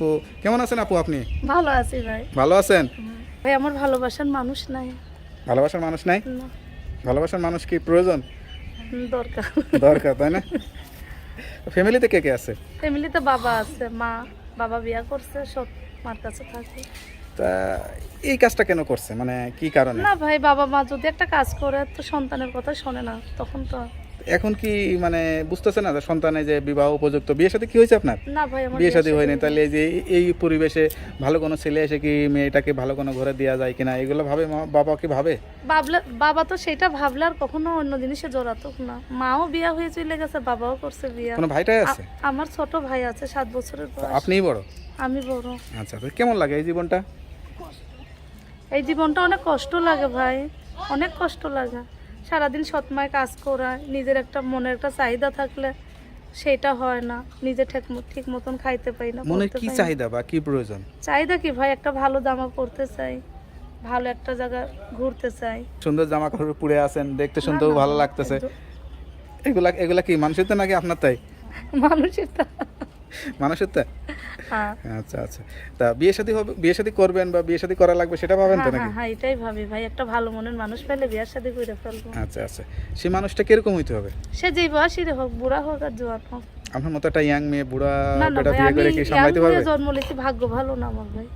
তো কেমন আছেন আপু আপনি? ভালো আছি ভাই। ভালো আছেন? ভাই আমার ভালোবাসার মানুষ নাই। ভালোবাসার মানুষ নাই? না, ভালোবাসার মানুষ কি প্রয়োজন? দরকার। দরকার তাই না? ফ্যামিলিতে কে কে আছে? ফ্যামিলিতে বাবা আছে মা বাবা বিয়া করছে সব মার কাছে থাকে। তা এই কাজটা কেন করছে? মানে কি কারণে? না ভাই বাবা মা যদি একটা কাজ করে তো সন্তানের কথা শোনে না তখন তো এখন কি মানে বুঝতেছে না যে সন্তানে যে বিবাহ উপযুক্ত বিয়ের সাথে কি হয়েছে আপনার? না ভাই আমার বিয়ে শাদী হয়নি তাহলে এই যে এই- পরিবেশে ভালো কোনো ছেলে এসে কি মেয়েটাকে ভালো কোনো ঘরে দেওয়া যায় কিনা এগুলো ভাবে মা- বাবা কি ভাবে? বাবা তো সেটা ভাবলে আর কখনো অন্য জিনিসে জড়াতো না। মাও বিয়া হয়ে চলে গেছে বাবাও করছে বিয়া। কোনো ভাইটাই আছে? আমার ছোট ভাই আছে সাত বছরের বয়স। আপনিই বড়? আমি বড়। আচ্ছা তো কেমন লাগে এই জীবনটা? এই জীবনটা অনেক কষ্ট লাগে ভাই অনেক কষ্ট লাগে। সারাদিন সৎমায় কাজ করা নিজের একটা মনের একটা চাহিদা থাকলে সেটা হয় না। নিজে ঠিক ঠিক মতন খাইতে পাই না পড়তে কি চাহিদা বা কি প্রয়োজন? চাহিদা কি ভাই? একটা ভালো জামা পরতে চাই ভালো একটা জায়গা ঘুরতে চাই। সুন্দর জামা কাপড় পরে আছেন দেখতে না, ভালো লাগতেছে। এগুলা এগুলা কি মানুষের তো নাকি আপনার তাই মানুষের তো। মানুষের তো? আচ্ছা আচ্ছা। তা বিয়ে শাদী হবে বিয়ে শাদী করবেন বা বিয়ে শাদী করা লাগবে সেটা ভাবেন তো হ্যাঁ নাকি? হ্যাঁ হ্যাঁ এটাই ভাবি ভাই একটা ভালো মনের মানুষ পেলে বিয়ার শাদী করে ফেলব। আচ্ছা আচ্ছা। সেই মানুষটা কীরকম হইতে হবে? সে যেই বয়সী হোক বুড়া হোক আর জোয়ান হোক। আপনার মতো একটা ইয়াং মেয়ে বুড়া বেটা বিয়ে করে কি young সামলাইতে পারবে? জন্ম লিখি ভাগ্য ভালো না আমার ভাই।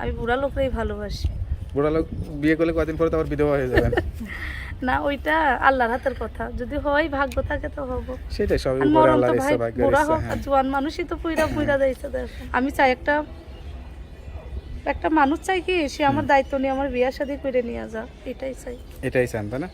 আমি বুড়া লোকরাই ভালোবাসি। বুড়া লোক বিয়ে করলে পরে তো আবার বিধবা হয়ে যাবেন না ওইটা আল্লাহর হাতের কথা। যদি হয় ভাগ্য থাকে তো হব। সেটাই সবই উপরে আল্লাহর ইচ্ছা ভাগ্য বুড়া হোক জোয়ান মানুষই তো পুইরা পুইরা দেইছে আমি চাই একটা একটা মানুষ চাই কি সে আমার দায়িত্ব নিয়ে আমার বিয়ার শাদী করে নিয়ে যা এটাই চাই। এটাই চান তাই না?